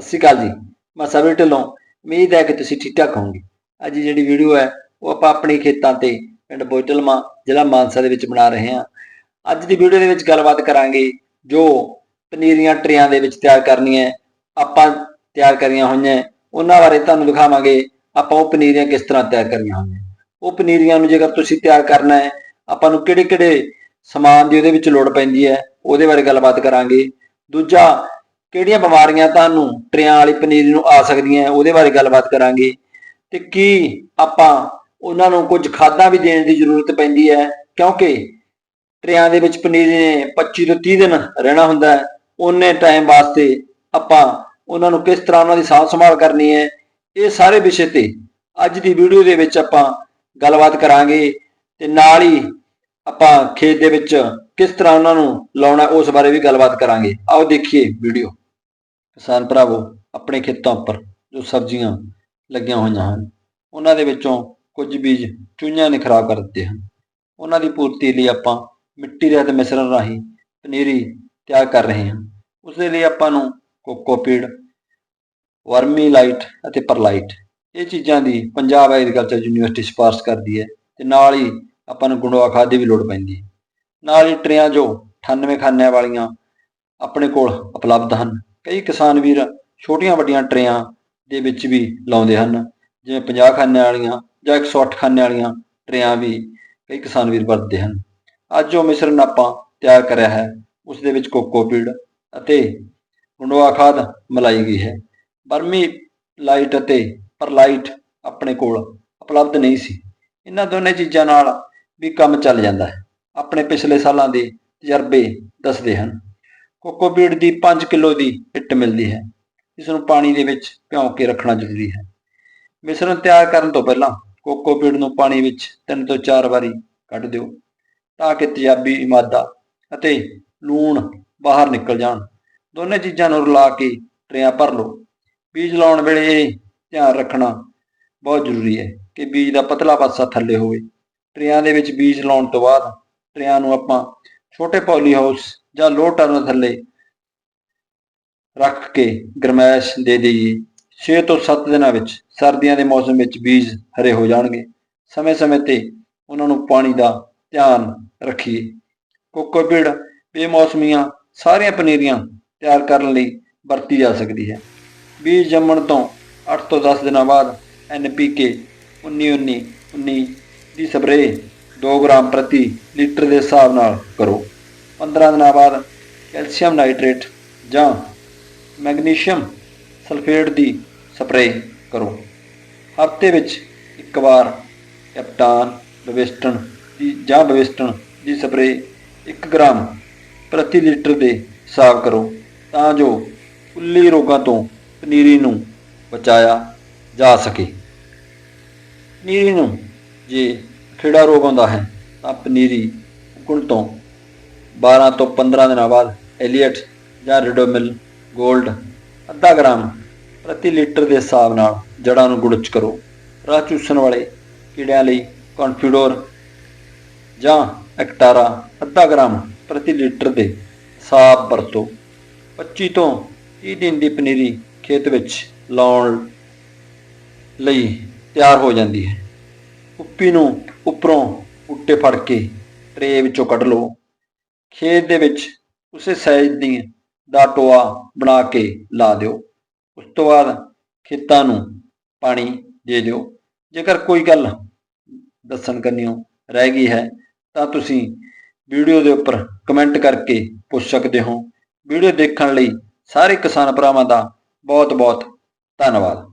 ਸਤਿ ਸ਼੍ਰੀ ਅਕਾਲ ਜੀ। ਮੈਂ ਸਭੀ ਢਿੱਲੋਂ। ਉਮੀਦ ਹੈ ਕਿ ਤੁਸੀਂ ਠੀਕ ਠਾਕ ਹੋਵੋਗੇ। ਅੱਜ ਜਿਹੜੀ ਵੀਡੀਓ ਹੈ, ਉਹ ਆਪਾਂ ਆਪਣੇ ਖੇਤਾਂ ਤੇ ਪਿੰਡ ਬੋਇਟਲਮਾ ਜ਼ਿਲ੍ਹਾ ਮਾਨਸਾ ਦੇ ਵਿੱਚ ਬਣਾ ਰਹੇ ਹਾਂ। ਅੱਜ ਦੀ ਵੀਡੀਓ ਦੇ ਵਿੱਚ ਗੱਲਬਾਤ ਕਰਾਂਗੇ ਜੋ ਪਨੀਰੀਆਂ ਟਰੇਆਂ ਦੇ ਵਿੱਚ ਤਿਆਰ ਕਰਨੀਆਂ ਆਪਾਂ ਤਿਆਰ ਕਰੀਆਂ ਹੋਈਆਂ ਉਹਨਾਂ ਬਾਰੇ ਤੁਹਾਨੂੰ ਦਿਖਾਵਾਂਗੇ ਆਪਾਂ ਉਹ ਪਨੀਰੀਆਂ ਕਿਸ ਤਰ੍ਹਾਂ ਤਿਆਰ ਕਰੀਆਂ ਹੋਈਆਂ ਉਹ ਪਨੀਰੀਆਂ ਨੂੰ ਜੇਕਰ ਤੁਸੀਂ ਤਿਆਰ ਕਰਨਾ ਹੈ, ਆਪਾਂ ਨੂੰ ਕਿਹੜੇ ਕਿਹੜੇ ਸਮਾਨ ਦੀ ਉਹਦੇ ਵਿੱਚ ਲੋੜ ਪੈਂਦੀ ਹੈ, ਉਹਦੇ ਬਾਰੇ ਗੱਲਬਾਤ ਕਰਾਂਗੇ। ਦੂਜਾ ਕਿਹੜੀਆਂ ਬਿਮਾਰੀਆਂ ਤੁਹਾਨੂੰ ਟਰਿਆਂ ਵਾਲੀ ਪਨੀਰੀ ਨੂੰ ਆ ਸਕਦੀਆਂ, ਉਹਦੇ ਬਾਰੇ ਗੱਲਬਾਤ ਕਰਾਂਗੇ। ਤੇ ਕੀ ਆਪਾਂ ਉਹਨਾਂ ਨੂੰ ਕੁਝ ਖਾਦਾਂ ਵੀ ਦੇਣ ਦੀ ਜ਼ਰੂਰਤ ਪੈਂਦੀ ਹੈ? ਕਿਉਂਕਿ ਟਰਿਆਂ ਦੇ ਵਿੱਚ ਪਨੀਰੀ ਨੇ 25 ਤੋਂ 30 ਦਿਨ ਰਹਿਣਾ ਹੁੰਦਾ ਹੈ। ਉਹਨੇ ਟਾਈਮ ਵਾਸਤੇ ਆਪਾਂ ਉਹਨਾਂ ਨੂੰ ਕਿਸ ਤਰ੍ਹਾਂ ਉਹਨਾਂ ਦੀ ਸਾਂਭ ਸੰਭਾਲ ਕਰਨੀ ਹੈ, ਇਹ ਸਾਰੇ ਵਿਸ਼ੇ ਤੇ ਅੱਜ ਦੀ ਵੀਡੀਓ ਦੇ ਵਿੱਚ ਆਪਾਂ ਗੱਲਬਾਤ ਕਰਾਂਗੇ। ਤੇ ਨਾਲ ਹੀ ਆਪਾਂ ਖੇਤ ਦੇ ਵਿੱਚ ਕਿਸ ਤਰ੍ਹਾਂ ਉਹਨਾਂ ਨੂੰ ਲਾਉਣਾ ਉਸ ਬਾਰੇ ਵੀ ਗੱਲਬਾਤ ਕਰਾਂਗੇ। ਆਓ ਦੇਖੀਏ ਵੀਡੀਓ। ਕਿਸਾਨ ਭਰਾਵੋ, ਆਪਣੇ ਖੇਤਾਂ ਉੱਪਰ ਜੋ ਸਬਜ਼ੀਆਂ ਲੱਗੀਆਂ ਹੋਈਆਂ ਹਨ, ਉਹਨਾਂ ਦੇ ਵਿੱਚੋਂ ਕੁਝ ਬੀਜ ਚੂਹੀਆਂ ਨੇ ਖਰਾਬ ਕਰ ਦਿੱਤੇ ਹਨ। ਉਹਨਾਂ ਦੀ ਪੂਰਤੀ ਲਈ ਆਪਾਂ ਮਿੱਟੀ ਰਹਿਤ ਮਿਸ਼ਰਣ ਰਾਹੀਂ ਪਨੀਰੀ ਤਿਆਰ ਕਰ ਰਹੇ ਹਾਂ। ਉਸ ਦੇ ਲਈ ਆਪਾਂ ਨੂੰ ਕੋਕੋਪੀਡ ਵਰਮੀ ਲਾਈਟ ਅਤੇ ਪਰਲਾਈਟ। ਇਹ ਚੀਜ਼ਾਂ ਦੀ ਪੰਜਾਬ ਐਗਰੀਕਲਚਰ ਯੂਨੀਵਰਸਿਟੀ ਸਿਫਾਰਸ਼ ਕਰਦੀ ਹੈ ਤੇ ਨਾਲ ਹੀ ਆਪਾਂ ਨੂੰ ਗੁੰਡਵਾ ਖਾਦ ਦੀ ਵੀ ਲੋੜ ਪੈਂਦੀ ਹੈ। ਨਾਲ ਹੀ ਟਰੇਆਂ ਜੋ 98 ਖਾਨਿਆਂ ਵਾਲੀਆਂ ਆਪਣੇ ਕੋਲ ਉਪਲਬਧ ਹਨ ਕਈ ਕਿਸਾਨ ਵੀਰ ਛੋਟੀਆਂ ਵੱਡੀਆਂ ਟਰੇਆਂ ਦੇ ਵਿੱਚ ਵੀ ਲਾਉਂਦੇ ਹਨ, ਜਿਵੇਂ 50 ਖਾਨੇ ਵਾਲੀਆਂ ਜਾਂ 108 ਖਾਨੇ ਵਾਲੀਆਂ ਟਰੇਆਂ ਵੀ ਕਈ ਕਿਸਾਨ ਵੀਰ ਵਰਤਦੇ ਹਨ। ਅੱਜ ਜੋ ਮਿਸ਼ਰਣ ਆਪਾਂ ਤਿਆਰ ਕਰਿਆ ਹੈ, ਉਸ ਦੇ ਵਿੱਚ ਕੋਕੋਪੀਡ ਅਤੇ ਗੁੰਡਵਾ ਖਾਦ ਮਿਲਾਈ ਗਈ ਹੈ। ਬਰਮੀ ਲਾਈਟ ਅਤੇ ਪਰਲਾਈਟ ਆਪਣੇ ਕੋਲ ਉਪਲਬਧ ਨਹੀਂ ਸੀ। ਇਹਨਾਂ ਦੋਨੇ ਚੀਜ਼ਾਂ ਨਾਲ ਵੀ ਕੰਮ ਚੱਲ ਜਾਂਦਾ ਹੈ। ਆਪਣੇ ਪਿਛਲੇ ਸਾਲਾਂ ਦੇ ਤਜਰਬੇ ਦੱਸਦੇ ਹਨ। ਕੋਕੋਪੀਡ ਦੀ 5 ਕਿਲੋ ਦੀ ਇੱਟ ਮਿਲਦੀ ਹੈ। ਇਸ ਨੂੰ ਪਾਣੀ ਦੇ ਵਿੱਚ ਭਿਉਂ ਕੇ ਰੱਖਣਾ ਜ਼ਰੂਰੀ ਹੈ। ਮਿਸ਼ਰਣ ਤਿਆਰ ਕਰਨ ਤੋਂ ਪਹਿਲਾਂ ਕੋਕੋਪੀਡ ਨੂੰ ਪਾਣੀ ਵਿੱਚ 3 ਤੋਂ 4 ਵਾਰੀ ਕੱਢ ਦਿਓ ਤਾਂ ਕਿ ਤੇਜ਼ਾਬੀ ਇਮਾਦਾ ਅਤੇ ਲੂਣ ਬਾਹਰ ਨਿਕਲ ਜਾਣ। ਦੋਨੇ ਚੀਜ਼ਾਂ ਨੂੰ ਰਲਾ ਕੇ ਟਰੇਆਂ ਭਰ ਲਓ। ਬੀਜ ਲਾਉਣ ਵੇਲੇ ਇਹ ਧਿਆਨ ਰੱਖਣਾ ਬਹੁਤ ਜ਼ਰੂਰੀ ਹੈ ਕਿ ਬੀਜ ਦਾ ਪਤਲਾ ਪਾਸਾ ਥੱਲੇ ਹੋਵੇ। ਟਰੇਆਂ ਦੇ ਵਿੱਚ ਬੀਜ ਲਾਉਣ ਤੋਂ ਬਾਅਦ ਟਰੇਆਂ ਨੂੰ ਆਪਾਂ ਛੋਟੇ ਪੌਲੀ ਹਾਊਸ ਜਾਂ ਲੋ ਟਰਨ ਥੱਲੇ ਰੱਖ ਕੇ ਗਰਮੈਸ਼ ਦੇ ਦੇਈਏ। 6 ਤੋਂ 7 ਦਿਨਾਂ ਵਿੱਚ ਸਰਦੀਆਂ ਦੇ ਮੌਸਮ ਵਿੱਚ ਬੀਜ ਹਰੇ ਹੋ ਜਾਣਗੇ। ਸਮੇਂ-ਸਮੇਂ ਤੇ ਉਹਨਾਂ ਨੂੰ ਪਾਣੀ ਦਾ ਧਿਆਨ ਰੱਖੀਏ। ਕੋਕੋਪੀੜ ਬੇਮੌਸਮੀਆਂ ਸਾਰੀਆਂ ਪਨੀਰੀਆਂ ਤਿਆਰ ਕਰਨ ਲਈ ਵਰਤੀ ਜਾ ਸਕਦੀ ਹੈ। ਬੀਜ ਜੰਮਣ ਤੋਂ 8 ਤੋਂ 10 ਦਿਨਾਂ ਬਾਅਦ NPK 1919 19 ਦੀ ਸਪਰੇਅ 2 ਗ੍ਰਾਮ ਪ੍ਰਤੀ ਲੀਟਰ ਦੇ ਹਿਸਾਬ ਨਾਲ ਕਰੋ। 15 ਦਿਨਾਂ ਬਾਅਦ ਕੈਲਸ਼ੀਅਮ ਨਾਈਟ੍ਰੇਟ ਜਾਂ ਮੈਗਨੀਸ਼ੀਅਮ ਸਲਫੇਟ ਦੀ ਸਪਰੇਅ ਕਰੋ। ਹਫ਼ਤੇ ਵਿੱਚ ਇੱਕ ਵਾਰ ਕੈਪਟਾਨ ਬਵਿਸਟਨ ਦੀ ਜਾਂ ਬਵਿਸਟਨ ਦੀ ਸਪਰੇਅ 1 ਗ੍ਰਾਮ ਪ੍ਰਤੀ ਲੀਟਰ ਦੇ ਹਿਸਾਬ ਕਰੋ ਤਾਂ ਜੋ ਕੁੱਲੀ ਰੋਗਾਂ ਤੋਂ ਪਨੀਰੀ ਨੂੰ ਬਚਾਇਆ ਜਾ ਸਕੇ। ਪਨੀਰੀ ਨੂੰ ਜੇ ਖੇੜਾ ਰੋਗ ਆਉਂਦਾ ਹੈ ਤਾਂ ਪਨੀਰੀ ਉਗਣ ਤੋਂ 12 ਤੋਂ 15 ਦਿਨਾਂ ਬਾਅਦ ਐਲੀਅਟ ਜਾਂ ਰਿਡੋਮਿਲ ਗੋਲਡ ਅੱਧਾ ਗ੍ਰਾਮ ਪ੍ਰਤੀ ਲੀਟਰ ਦੇ ਹਿਸਾਬ ਨਾਲ ਜੜਾਂ ਨੂੰ ਗੁੜਚ ਕਰੋ। ਰਾਹ ਚੂਸਣ ਵਾਲੇ ਕੀੜਿਆਂ ਲਈ ਕੌਨਫੀਡੋਰ ਜਾਂ ਐਕਟਾਰਾ ਅੱਧਾ ਗ੍ਰਾਮ ਪ੍ਰਤੀ ਲੀਟਰ ਦੇ ਹਿਸਾਬ ਵਰਤੋ। 25 ਤੋਂ 30 ਦਿਨ ਦੀ ਪਨੀਰੀ ਖੇਤ ਵਿੱਚ ਲਾਉਣ ਲਈ ਤਿਆਰ ਹੋ ਜਾਂਦੀ ਹੈ। ਉੱਪੀ ਨੂੰ ਉੱਪਰੋਂ ਉੱਟੇ ਫੜ ਕੇ ਟਰੇ ਵਿੱਚੋਂ ਕੱਢ ਲਓ। ਖੇਤ ਦੇ ਵਿੱਚ ਉਸੇ ਸਾਈਜ਼ ਦੀ ਦਾ ਟੋਆ ਬਣਾ ਕੇ ਲਾ ਦਿਓ। ਉਸ ਤੋਂ ਬਾਅਦ ਖੇਤਾਂ ਨੂੰ ਪਾਣੀ ਦੇ ਦਿਓ। ਜੇਕਰ ਕੋਈ ਗੱਲ ਦੱਸਣ ਕਰਨੀਓ ਰਹਿ ਗਈ ਹੈ, ਤਾਂ ਤੁਸੀਂ ਵੀਡੀਓ ਦੇ ਉੱਪਰ ਕਮੈਂਟ ਕਰਕੇ ਪੁੱਛ ਸਕਦੇ ਹੋ। ਵੀਡੀਓ ਦੇਖਣ ਲਈ ਸਾਰੇ ਕਿਸਾਨ ਭਰਾਵਾਂ ਦਾ ਬਹੁਤ ਬਹੁਤ ਧੰਨਵਾਦ।